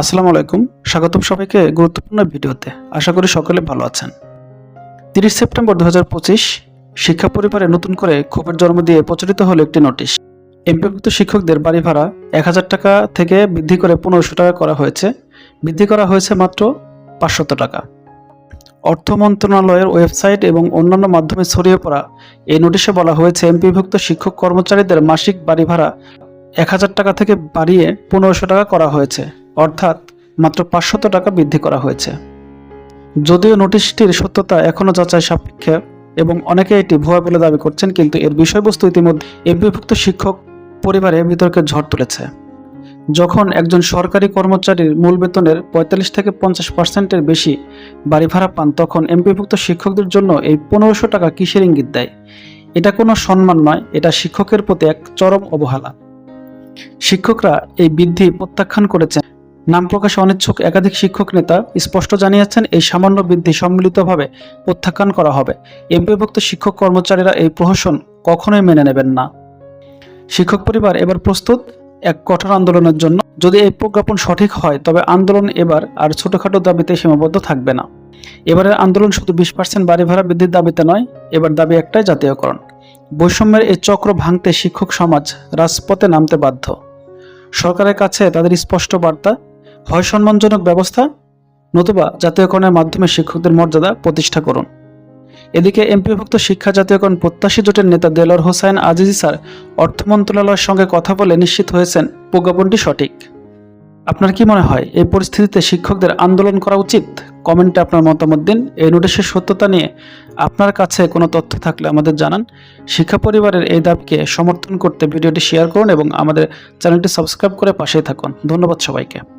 আসসালামু আলাইকুম। স্বাগতম সবাইকে গুরুত্বপূর্ণ ভিডিওতে। আশা করি সকলে ভালো আছেন। তিরিশ সেপ্টেম্বর দু হাজার পঁচিশ, শিক্ষা পরিবারে নতুন করে ক্ষোভের জন্ম দিয়ে প্রচলিত হলো একটি নোটিশ। এমপিভুক্ত শিক্ষকদের বাড়ি ভাড়া এক হাজার টাকা থেকে বৃদ্ধি করে পনেরোশো টাকা করা হয়েছে। বৃদ্ধি করা হয়েছে মাত্র পাঁচশত টাকা। অর্থ মন্ত্রণালয়ের ওয়েবসাইট এবং অন্যান্য মাধ্যমে ছড়িয়ে পড়া এই নোটিশে বলা হয়েছে, এমপিভুক্ত শিক্ষক কর্মচারীদের মাসিক বাড়ি ভাড়া এক হাজার টাকা থেকে বাড়িয়ে পনেরোশো টাকা করা হয়েছে। অর্থাৎ মাত্র পাঁচশত টাকা বৃদ্ধি করা হয়েছে। যদিও নোটিশটির সত্যতা এখনও যাচাই সাপেক্ষে এবং অনেকে এটি ভুয়া বলে দাবি করছেন, কিন্তু এর বিষয়বস্তু ইতিমধ্যে এমপিভুক্ত শিক্ষক পরিবারে বিতর্কের ঝড় তুলেছে। যখন একজন সরকারি কর্মচারীর মূল বেতনের পঁয়তাল্লিশ থেকে পঞ্চাশ পার্সেন্টের বেশি বাড়ি ভাড়া পান, তখন এমপিভুক্ত শিক্ষকদের জন্য এই পনেরোশো টাকা কিসের ইঙ্গিত দেয়? এটা কোনো সম্মান নয়, এটা শিক্ষকের প্রতি এক চরম অবহেলা। শিক্ষকরা এই বৃদ্ধি প্রত্যাখ্যান করেছেন। নাম প্রকাশে অনিচ্ছুক একাধিক শিক্ষক নেতা স্পষ্ট জানিয়েছেন, এই সামান্য বৃদ্ধি সম্মিলিতভাবে প্রত্যাখ্যান করা হবে। এমপিভুক্ত শিক্ষক কর্মচারীরা এই প্রহসন কখনোই মেনে নেবেন না। শিক্ষক পরিবার এবার প্রস্তুত এক কঠোর আন্দোলনের জন্য। যদি এই প্রজ্ঞাপন সঠিক হয়, তবে আন্দোলন এবার আর ছোটখাটো দাবিতে সীমাবদ্ধ থাকবে না। এবারের আন্দোলন শুধু বিশ পার্সেন্ট বাড়ি ভাড়া বৃদ্ধির দাবিতে নয়, এবার দাবি একটাই জাতীয়করণ। বৈষম্যের এই চক্র ভাঙতে শিক্ষক সমাজ রাজপথে নামতে বাধ্য। সরকারের কাছে তাদের স্পষ্ট বার্তা হয় সম্মানজনক ব্যবস্থা নতুবা জাতীয়করণের মাধ্যমে শিক্ষকদের মর্যাদা প্রতিষ্ঠা করুন। এদিকে এমপিভুক্ত শিক্ষা জাতীয়করণ প্রত্যাশী জোটের নেতা দেলোয়ার হোসাইন আজিজি স্যার অর্থ মন্ত্রণালয়ের সঙ্গে কথা বলে নিশ্চিত হয়েছেন প্রজ্ঞাপনটি সঠিক। আপনার কি মনে হয়, এই পরিস্থিতিতে শিক্ষকদের আন্দোলন করা উচিত? কমেন্টে আপনার মতামত দিন। এই নোটিশের সত্যতা নিয়ে আপনার কাছে কোনো তথ্য থাকলে আমাদের জানান। শিক্ষা পরিবারের এই দাবিকে সমর্থন করতে ভিডিওটি শেয়ার করুন এবং আমাদের চ্যানেলটি সাবস্ক্রাইব করে পাশেই থাকুন। ধন্যবাদ সবাইকে।